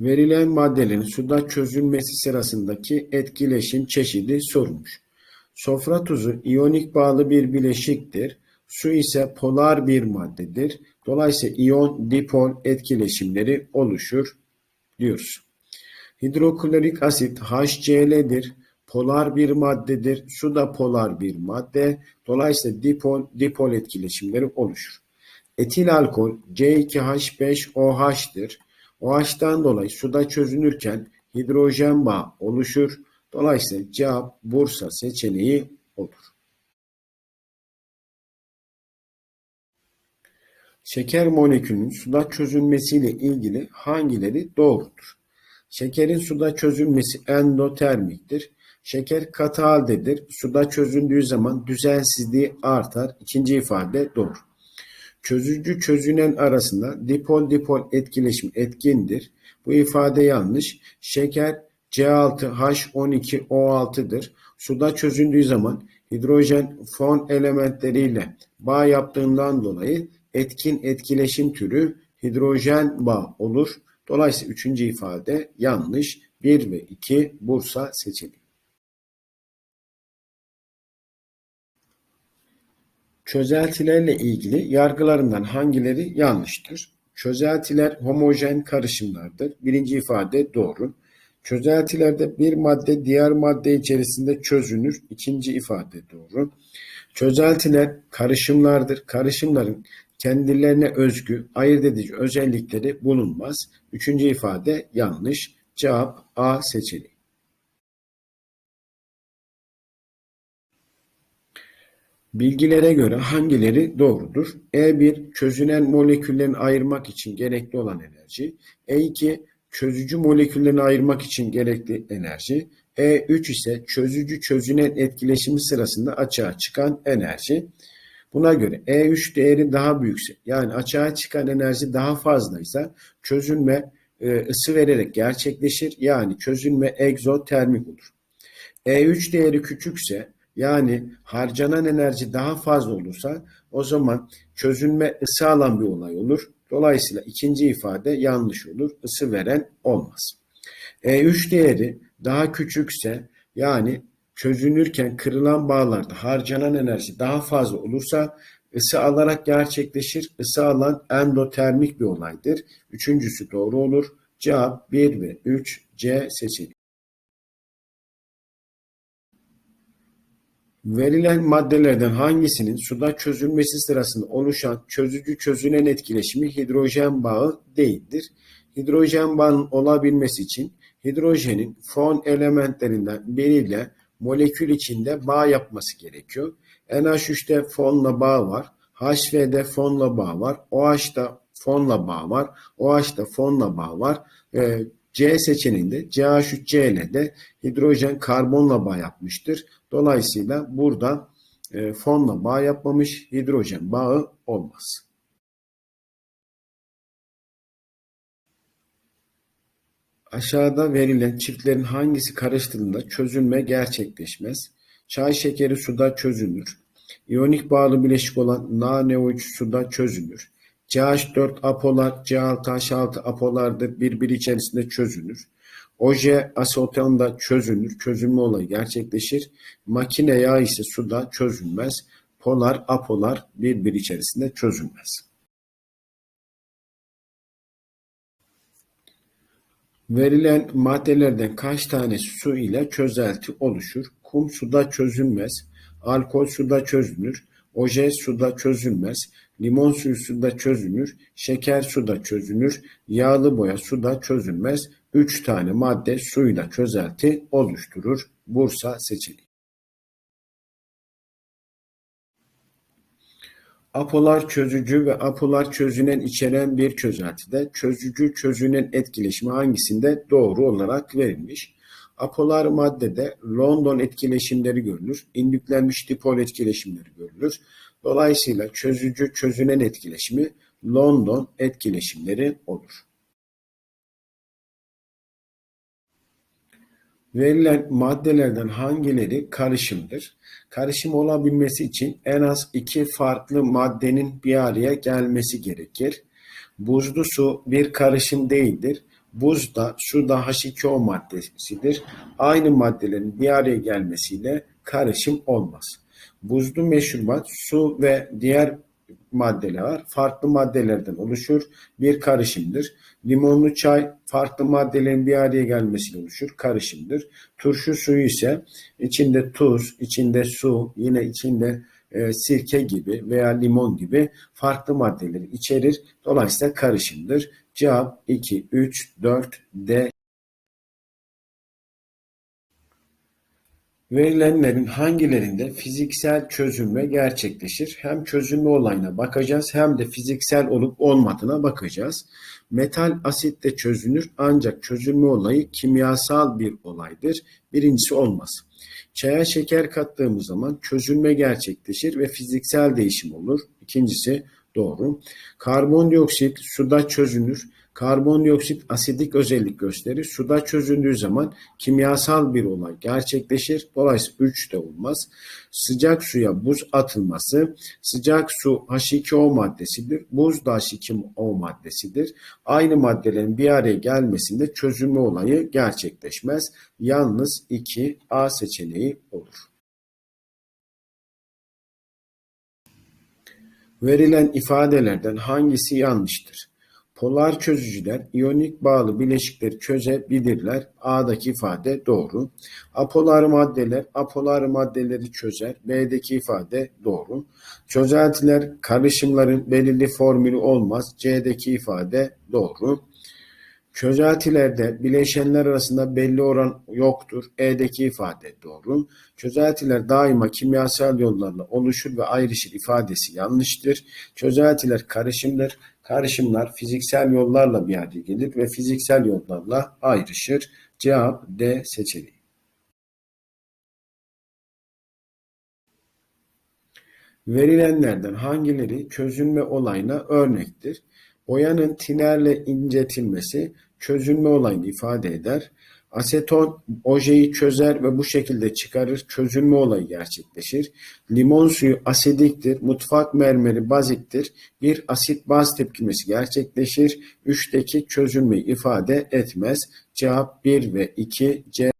Verilen maddelerin suda çözülmesi sırasındaki etkileşim çeşidi sorulmuş. Sofra tuzu iyonik bağlı bir bileşiktir. Su ise polar bir maddedir. Dolayısıyla iyon dipol etkileşimleri oluşur diyoruz. Hidroklorik asit HCl'dir. Polar bir maddedir. Su da polar bir madde. Dolayısıyla dipol dipol etkileşimleri oluşur. Etil alkol C2H5OH'tır. OH'tan dolayı suda çözünürken hidrojen bağı oluşur. Dolayısıyla cevap Bursa seçeneği olur. Şeker molekülünün suda çözülmesiyle ilgili hangileri doğrudur? Şekerin suda çözülmesi endotermiktir. Şeker katı haldedir. Suda çözüldüğü zaman düzensizliği artar. İkinci ifade doğru. Çözücü çözünen arasında dipol dipol etkileşim etkindir. Bu ifade yanlış. Şeker C6H12O6'dır. Suda çözündüğü zaman hidrojen fon elementleriyle bağ yaptığından dolayı etkin etkileşim türü hidrojen bağ olur. Dolayısıyla üçüncü ifade yanlış. 1 ve 2 Bursa seçeneği. Çözeltilerle ilgili yargılarından hangileri yanlıştır? Çözeltiler homojen karışımlardır. Birinci ifade doğru. Çözeltilerde bir madde diğer madde içerisinde çözünür. İkinci ifade doğru. Çözeltiler karışımlardır. Karışımların kendilerine özgü ayırt edici özellikleri bulunmaz. Üçüncü ifade yanlış. Cevap A seçeneği. Bilgilere göre hangileri doğrudur? E1 çözünen moleküllerini ayırmak için gerekli olan enerji. E2 çözücü moleküllerini ayırmak için gerekli enerji. E3 ise çözücü çözünen etkileşimi sırasında açığa çıkan enerji. Buna göre E3 değeri daha büyükse yani açığa çıkan enerji daha fazlaysa çözünme e, ısı vererek gerçekleşir. Yani çözünme egzotermik olur. E3 değeri küçükse yani harcanan enerji daha fazla olursa o zaman çözünme ısı alan bir olay olur. Dolayısıyla ikinci ifade yanlış olur. Isı veren olmaz. E3 değeri daha küçükse yani çözünürken kırılan bağlarda harcanan enerji daha fazla olursa ısı alarak gerçekleşir. Isı alan endotermik bir olaydır. Üçüncüsü doğru olur. Cevap 1 ve 3 C seçeneği. Verilen maddelerden hangisinin suda çözülmesi sırasında oluşan çözücü çözünen etkileşimi hidrojen bağı değildir? Hidrojen bağının olabilmesi için hidrojenin fon elementlerinden biriyle molekül içinde bağ yapması gerekiyor. NH3'te fonla bağ var. HV'de fonla bağ var. OH'da fonla bağ var. OH'da fonla bağ var. Ee, C seçeneğinde CH3Cl hidrojen karbonla bağ yapmıştır. Dolayısıyla burada e, fonla bağ yapmamış hidrojen bağı olmaz. Aşağıda verilen çiftlerin hangisi karıştırıldığında çözünme gerçekleşmez? Çay şekeri suda çözünür. İyonik bağlı bileşik olan NaNO3 suda çözünür. CH4 apolar, C6H6 apolardır. Birbiri içerisinde çözünür. Oje asetonda çözünür. Çözünme olayı gerçekleşir. Makine yağı ise suda çözülmez. Polar, apolar birbiri içerisinde çözülmez. Verilen maddelerden kaç tanesi su ile çözelti oluşur? Kum suda çözülmez. Alkol suda çözünür. Oje suda çözülmez. Limon suyu suda çözünür. Şeker suda çözünür. Yağlı boya suda çözülmez. Üç tane madde suyla çözelti oluşturur. Bursa seçeneği. Apolar çözücü ve apolar çözünen içeren bir çözeltide çözücü çözünen etkileşimi hangisinde doğru olarak verilmiş? Apolar maddede London etkileşimleri görülür. İndüklenmiş dipol etkileşimleri görülür. Dolayısıyla çözücü çözünen etkileşimi London etkileşimleri olur. Verilen maddelerden hangileri karışımdır? Karışım olabilmesi için en az iki farklı maddenin bir araya gelmesi gerekir. Buzlu su bir karışım değildir. Buzda, suda H2O maddesidir. Aynı maddelerin bir araya gelmesiyle karışım olmaz. Buzlu meşrubat su ve diğer maddeler farklı maddelerden oluşur. Bir karışımdır. Limonlu çay farklı maddelerin bir araya gelmesiyle oluşur. Karışımdır. Turşu suyu ise içinde tuz, içinde su, yine içinde e, sirke gibi veya limon gibi farklı maddeleri içerir. Dolayısıyla karışımdır. Cevap 2, 3, 4, D. Verilenlerin hangilerinde fiziksel çözülme gerçekleşir? Hem çözülme olayına bakacağız hem de fiziksel olup olmadığına bakacağız. Metal asitle çözünür ancak çözülme olayı kimyasal bir olaydır. Birincisi olmaz. Çaya şeker kattığımız zaman çözülme gerçekleşir ve fiziksel değişim olur. İkincisi doğru. Karbondioksit suda çözünür. Karbondioksit asidik özellik gösterir. Suda çözündüğü zaman kimyasal bir olay gerçekleşir. Dolayısıyla 3 de olmaz. Sıcak suya buz atılması, sıcak su H2O maddesidir. Buz da H2O maddesidir. Aynı maddelerin bir araya gelmesinde çözülme olayı gerçekleşmez. Yalnız 2 A seçeneği olur. Verilen ifadelerden hangisi yanlıştır? Polar çözücüler iyonik bağlı bileşikleri çözebilirler. A'daki ifade doğru. Apolar maddeler apolar maddeleri çözer. B'deki ifade doğru. Çözeltiler karışımların belirli formülü olmaz. C'deki ifade doğru. Çözeltilerde bileşenler arasında belli oran yoktur. E'deki ifade doğru. Çözeltiler daima kimyasal yollarla oluşur ve ayrışır ifadesi yanlıştır. Çözeltiler karışımdır. Karışımlar fiziksel yollarla bir araya gelir ve fiziksel yollarla ayrışır. Cevap D seçeneği. Verilenlerden hangileri çözünme olayına örnektir? Boyanın tinerle incetilmesi çözünme olayını ifade eder. Aseton ojeyi çözer ve bu şekilde çıkarır. Çözünme olayı gerçekleşir. Limon suyu asidiktir. Mutfak mermeri baziktir. Bir asit baz tepkimesi gerçekleşir. Üçteki çözünmeyi ifade etmez. Cevap 1 ve 2 C